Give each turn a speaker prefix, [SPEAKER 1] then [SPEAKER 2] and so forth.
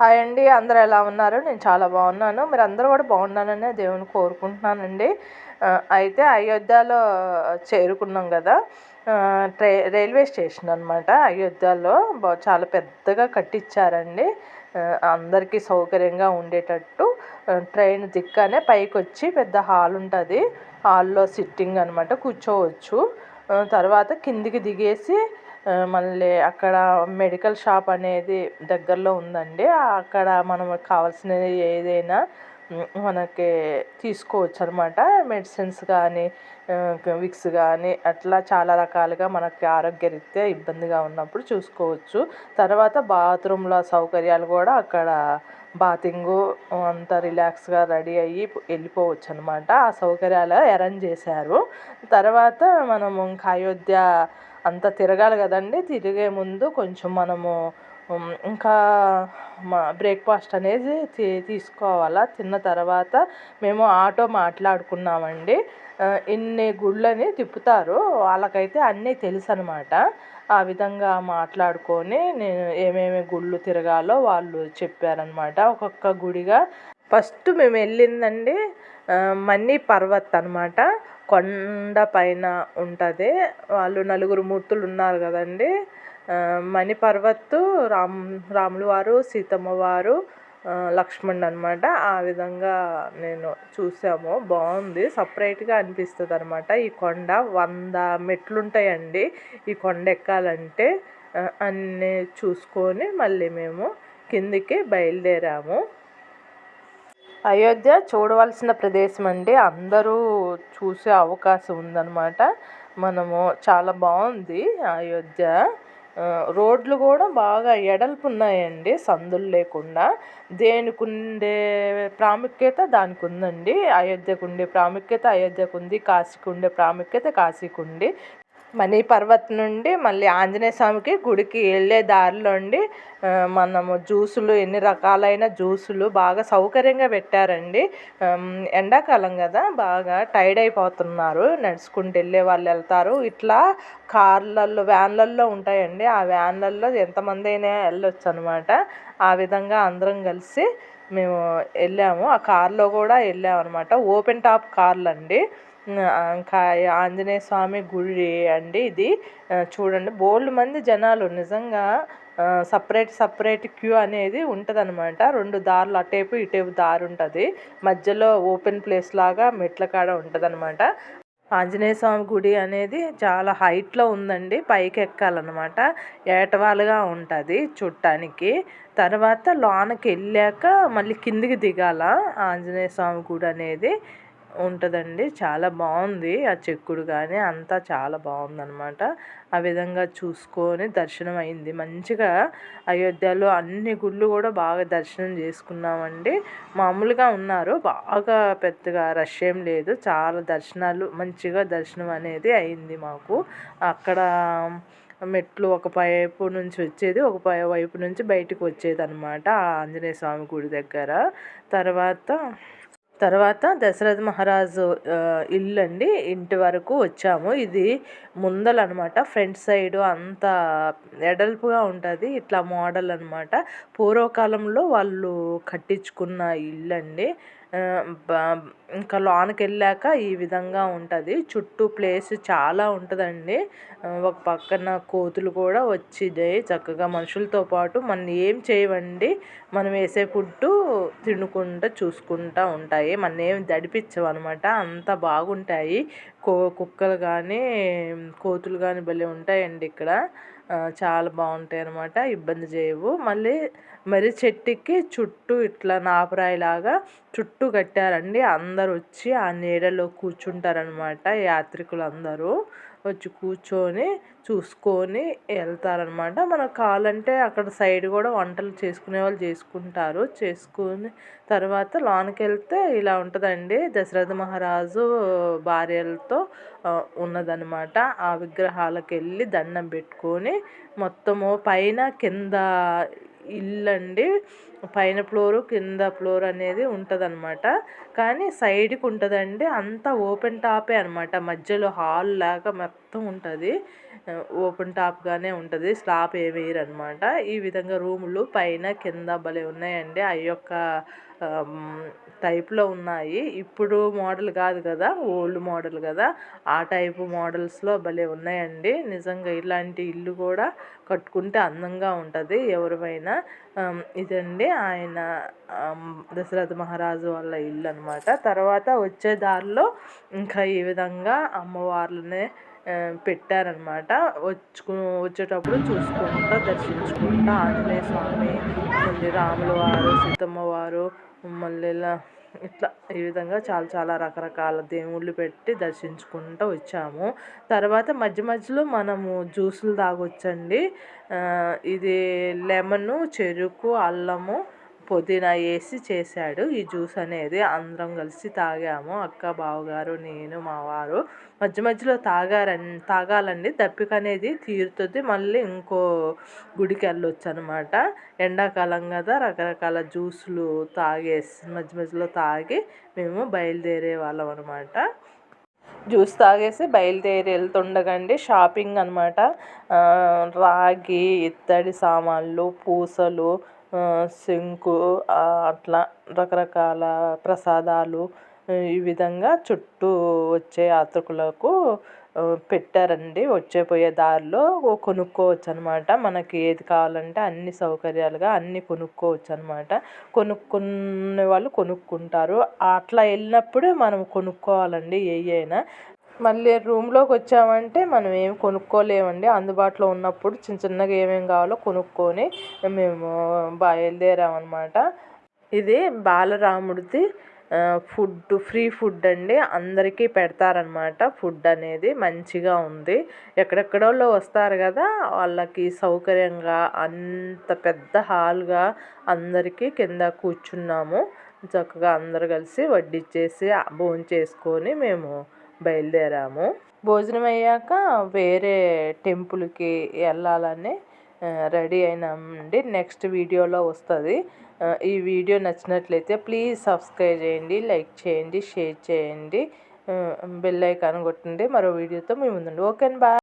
[SPEAKER 1] Hi అండి అందరూ ఎలా ఉన్నారు? నేను చాలా బాగున్నాను. మీరు అందరూ కూడా బాగున్నానని దేవుని కోరుకుంటున్నానండి. అయితే అయోధ్యలో చేరుకున్నాం కదా. ట్రై రైల్వే స్టేషన్ అనమాట అయోధ్యలో. చాలా పెద్దగా కట్టించారండి అందరికీ సౌకర్యంగా ఉండేటట్టు ట్రైన్ దిక్కనే పైకి వచ్చి పెద్ద హాల్ ఉంటుంది. హాల్లో సిట్టింగ్ అనమాట కూర్చోవచ్చు. తర్వాత కిందికి దిగేసి మళ్ళీ అక్కడ మెడికల్ షాప్ అనేది దగ్గరలో ఉందండి. అక్కడ మనం కావాల్సినవి ఏదైనా మనకి తీసుకోవచ్చు అనమాట మెడిసిన్స్ కానీ విక్స్ కానీ అట్లా చాలా రకాలుగా మనకి ఆరోగ్యరీత్యా ఇబ్బందిగా ఉన్నప్పుడు చూసుకోవచ్చు. తర్వాత బాత్రూంలో సౌకర్యాలు కూడా అక్కడ బాతింగు అంతా రిలాక్స్గా రెడీ అయ్యి వెళ్ళిపోవచ్చు అనమాట ఆ సౌకర్యాలు అరేంజ్ చేశారు. తర్వాత మనం ఇంకా అయోధ్య అంత తిరగాలి కదండి. తిరిగే ముందు కొంచెం మనము ఇంకా మా బ్రేక్ఫాస్ట్ అనేది తీ తీసుకోవాలా. తిన్న తర్వాత మేము ఆటో మాట్లాడుకున్నామండి. ఇన్ని గుళ్ళని తిప్పుతారు. వాళ్ళకైతే అన్నీ తెలుసు అనమాట ఆ విధంగా మాట్లాడుకొని నేను ఏమేమి గుళ్ళు తిరగాలో వాళ్ళు చెప్పారనమాట. ఒక్కొక్క గుడిగా ఫస్ట్ మేము వెళ్ళిందండి మన్ని పర్వత్ అనమాట కొండ పైన ఉంటుంది. వాళ్ళు నలుగురు మూర్తులు ఉన్నారు కదండి. మణిపర్వత్ రామ్ రాములు వారు సీతమ్మ వారు లక్ష్మణ్ అనమాట ఆ విధంగా నేను చూసాము. బాగుంది. సపరేట్గా అనిపిస్తుంది అనమాట ఈ కొండ వంద మెట్లుంటాయండి. ఈ కొండ ఎక్కాలంటే అన్నీ చూసుకొని మళ్ళీ మేము కిందికి బయలుదేరాము. అయోధ్య చూడవలసిన ప్రదేశం అండి. అందరూ చూసే అవకాశం ఉందన్నమాట. మనము చాలా బాగుంది అయోధ్య. రోడ్లు కూడా బాగా ఎడల్పు ఉన్నాయండి సందులు లేకుండా. దేనికి ఉండే ప్రాముఖ్యత దానికి ఉందండి. అయోధ్యకు ఉండే ప్రాముఖ్యత అయోధ్యకు ఉంది కాశీకి ఉండే ప్రాముఖ్యత కాశీకి ఉంది. మనీ పర్వత్ నుండి మళ్ళీ ఆంజనేయ స్వామికి గుడికి వెళ్ళే దారిలో అండి మనము జ్యూసులు ఎన్ని రకాలైన జ్యూసులు బాగా సౌకర్యంగా పెట్టారండి. ఎండాకాలం కదా బాగా టైర్డ్ అయిపోతున్నారు. నడుచుకుంటూ వెళ్ళే వాళ్ళు వెళ్తారు. ఇట్లా కార్లల్లో వ్యాన్లల్లో ఉంటాయండి. ఆ వ్యాన్లల్లో ఎంతమంది అయినా వెళ్ళొచ్చు అనమాట ఆ విధంగా అందరం కలిసి మేము వెళ్ళాము. ఆ కార్లో కూడా వెళ్ళాము అనమాట ఓపెన్ టాప్ కార్లు అండి. ఇంకా ఆంజనేయ స్వామి గుడి అండి ఇది. చూడండి బోల్డ్ మంది జనాలు. నిజంగా సపరేట్ సపరేట్ క్యూ అనేది ఉంటుంది అనమాట రెండు దారులు అటేపు ఇటేపు దారి ఉంటుంది. మధ్యలో ఓపెన్ ప్లేస్ లాగా మెట్ల కాడ ఉంటుంది అనమాట ఆంజనేయ స్వామి గుడి అనేది చాలా హైట్లో ఉందండి. పైకి ఎక్కాలన్నమాట. ఏటవాలుగా ఉంటుంది చుట్టానికి. తర్వాత లోనకి వెళ్ళాక మళ్ళీ కిందికి దిగాల ఆంజనేయ స్వామి గుడి అనేది ఉంటుందండి. చాలా బాగుంది ఆ చెక్కుడు కానీ అంతా చాలా బాగుందనమాట ఆ విధంగా చూసుకొని దర్శనం అయింది మంచిగా అయోధ్యలో అన్ని గుళ్ళు కూడా బాగా దర్శనం చేసుకున్నామండి. మామూలుగా ఉన్నారు. బాగా పెద్దగా రష్ ఏం లేదు. చాలా దర్శనాలు మంచిగా దర్శనం అనేది అయింది మాకు. అక్కడ మెట్లు ఒక వైపు నుంచి వచ్చేది ఒక వైపు నుంచి బయటకు వచ్చేది అనమాట ఆంజనేయ స్వామి గుడి దగ్గర. తర్వాత తర్వాత దశరథ మహారాజు ఇల్లు అండి ఇంటి వరకు వచ్చాము. ఇది ముందల అనమాట ఫ్రంట్ సైడ్ అంతా ఎడల్పుగా ఉంటుంది. ఇట్లా మోడల్ అనమాట పూర్వకాలంలో వాళ్ళు కట్టించుకున్న ఇల్లు అండి ఇంకా లోనకి వెళ్ళాక ఈ విధంగా ఉంటుంది. చుట్టూ ప్లేస్ చాలా ఉంటుందండి. ఒక పక్కన కోతులు కూడా వచ్చినాయి చక్కగా మనుషులతో పాటు. మనం ఏం చేయవండి మనం వేసే ఫుడ్ తినుకుంటూ చూసుకుంటూ ఉంటాయి. మన ఏం దడిపించవు అనమాట అంత బాగుంటాయి. కో కుక్కలు కానీ కోతులు కానీ భలే ఉంటాయండి ఇక్కడ. చాలా బాగుంటాయి అనమాట ఇబ్బంది చేయవు మళ్ళీ మరి చెట్టుకి చుట్టూ ఇట్లా నాపరాయిలాగా చుట్టూ కట్టారండి. అందరు వచ్చి ఆ నీడలో కూర్చుంటారనమాట యాత్రికులు అందరూ వచ్చి కూర్చొని చూసుకొని వెళ్తారనమాట మనకు కావాలంటే అక్కడ సైడ్ కూడా వంటలు చేసుకునే వాళ్ళు చేసుకుంటారు. చేసుకుని తర్వాత లోనికి వెళ్తే ఇలా ఉంటుందండి. దశరథ మహారాజు భార్యలతో ఉన్నదనమాట ఆ విగ్రహాలకు వెళ్ళి దండం పెట్టుకొని మొత్తము పైన కింద ఇల్లు అండి పైన ఫ్లోరు కింద ఫ్లోర్ అనేది ఉంటుంది అనమాట కానీ సైడ్కి ఉంటుందండి. అంతా ఓపెన్ టాపే అనమాట మధ్యలో హాల్ లాగా మొత్తం ఉంటుంది. ఓపెన్ టాప్గానే ఉంటుంది. స్లాబ్ ఏమి వేయరనమాట ఈ విధంగా రూములు పైన కింద భలే ఉన్నాయండి. ఆ యొక్క టైప్లో ఉన్నాయి. ఇప్పుడు మోడల్ కాదు కదా ఓల్డ్ మోడల్ కదా. ఆ టైపు మోడల్స్లో భలే ఉన్నాయండి. నిజంగా ఇలాంటి ఇల్లు కూడా కట్టుకుంటే అందంగా ఉంటుంది. ఎవరివైనా ఇదండి ఆయన దశరథ మహారాజు వాళ్ళ ఇల్లు అనమాట తర్వాత వచ్చే దారిలో ఇంకా ఈ విధంగా అమ్మవార్లనే పెట్టారనమాట. వచ్చు వచ్చేటప్పుడు చూసుకుంటా దర్శించుకుంటా ఆంజనేయ స్వామి మళ్ళీ రాముల వారు సీతమ్మ వారు మళ్ళీ ఇలా ఇట్లా ఈ విధంగా చాలా చాలా రకరకాల దేవుళ్ళు పెట్టి దర్శించుకుంటూ వచ్చాము. తర్వాత మధ్య మధ్యలో మనము జ్యూసులు తాగొచ్చండి. ఇది లెమను చెరుకు అల్లము పుదీనా వేసి చేశాడు. ఈ జ్యూస్ అనేది అందరం కలిసి తాగాము. అక్క బావగారు నేను మా వారు మధ్య మధ్యలో తాగారని తాగాలండి. దప్పిక అనేది తీరుతుంది. మళ్ళీ ఇంకో గుడికి వెళ్ళొచ్చు అనమాట ఎండాకాలం కదా రకరకాల జ్యూసులు తాగేసి మధ్య మధ్యలో తాగి మేము బయలుదేరే వాళ్ళం అనమాట. జ్యూస్ తాగేసి బయలుదేరి వెళ్తుండగండి. షాపింగ్ అనమాట. రాగి ఇత్తడి సామాన్లు పూసలు శంకు అట్లా రకరకాల ప్రసాదాలు ఈ విధంగా చుట్టూ వచ్చే యాత్రికులకు పెట్టారండి. వచ్చే పోయే దారిలో కొనుక్కోవచ్చు అనమాట మనకి ఏది కావాలంటే అన్ని సౌకర్యాలుగా అన్నీ కొనుక్కోవచ్చు అనమాట కొనుక్కునే వాళ్ళు కొనుక్కుంటారు. అట్లా వెళ్ళినప్పుడే మనం కొనుక్కోవాలండి ఏ అయినా. మళ్ళీ రూమ్లోకి వచ్చామంటే మనం ఏమి కొనుక్కోలేమండి. అందుబాటులో ఉన్నప్పుడు చిన్న చిన్నగా ఏమేమి కావాలో కొనుక్కొని మేము బయలుదేరామన్నమాట. ఇది బాలరాముడిది ఫుడ్ ఫ్రీ ఫుడ్ అండి. అందరికీ పెడతారనమాట ఫుడ్ అనేది మంచిగా ఉంది. ఎక్కడెక్కడోళ్ళు వస్తారు కదా వాళ్ళకి సౌకర్యంగా అంత పెద్ద హాల్గా అందరికీ కింద కూర్చున్నాము. చక్కగా అందరు కలిసి వడ్డిచ్చేసి భోజనం చేసుకొని మేము బయలుదేరాము. భోజనం అయ్యాక వేరే టెంపుల్కి వెళ్ళాలని రెడీ అయినామండి. నెక్స్ట్ వీడియోలో వస్తుంది. ఈ వీడియో నచ్చినట్లయితే ప్లీజ్ సబ్స్క్రైబ్ చేయండి లైక్ చేయండి షేర్ చేయండి. బెల్ ఐకాన్ కొట్టండి. మరో వీడియోతో మీ ముందుండి. Okay bye.